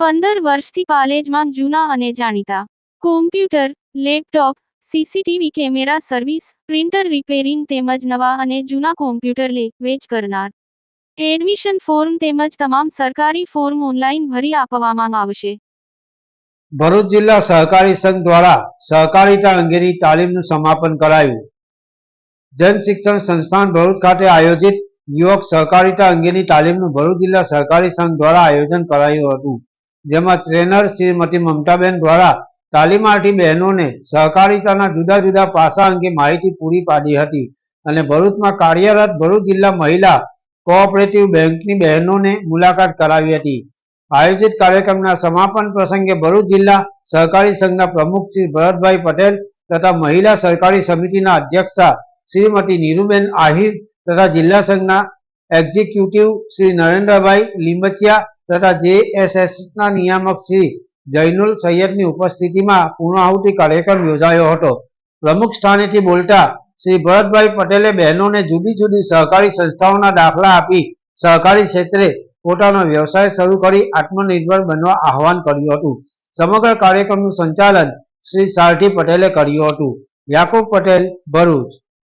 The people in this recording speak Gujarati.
પંદર વર્ષથી પાલેજમાં જૂના અને જાણીતા. Computer laptop CCTV camera service printer repairing તેમજ નવા અને જૂના કોમ્પ્યુટર લે, વેચ કરનાર. એડમિશન ફોર્મ તેમજ તમામ સરકારી ફોર્મ ઓનલાઈન ભરી આપવામાં આવશે. ભરૂચ જિલ્લા સહકારી સંઘ દ્વારા સહકારિતા અંગેની તાલીમનું સમાપન કરાયું. જન શિક્ષણ સંસ્થાન ભરૂચ ખાતે આયોજિત યુવક સહકારિતા અંગેની તાલીમનું ભરૂચ જિલ્લા સહકારી સંઘ દ્વારા આયોજન કરાયું હતું. જેમાં ટ્રેનર શ્રીમતી મમતાબેન દ્વારા તાલીમાર્થી બહેનોને સહકારિતાના જુદા જુદા પાસા અંગે માહિતી પૂરી પાડી હતી અને ભરૂચમાં કાર્યરત ભરૂચ જિલ્લા મહિલા કોઓપરેટિવ બેંકની બહેનોને મુલાકાત કરાવી હતી. આયોજિત કાર્યક્રમના સમાપન પ્રસંગે ભરૂચ જિલ્લા સહકારી સંઘના પ્રમુખ શ્રી ભરતભાઈ પટેલ તથા મહિલા સહકારી સમિતિના અધ્યક્ષા શ્રીમતી નીરુબેન આહિર તથા જિલ્લા સંઘના એક્ઝિક્યુટિવ શ્રી નરેન્દ્રભાઈ લીંબચિયા તથા જેએસએસના નિયામક શ્રી જૈનુલ સૈયદની ઉપસ્થિતિમાં પૂર્ણાહુતિ કાર્યક્રમ યોજાયો હતો. પ્રમુખ સ્થાનેથી બોલતા શ્રી ભરતભાઈ પટેલે બહેનોને જુદી જુદી સહકારી સંસ્થાઓના દાખલા આપી સહકારી ક્ષેત્રે પોતાનો વ્યવસાય શરૂ કરી આત્મનિર્ભર બનવા આહવાન કર્યું હતું. સમગ્ર કાર્યક્રમનું સંચાલન શ્રી સારથી પટેલે કર્યું હતું. યાકુબ પટેલ, ભરૂચ.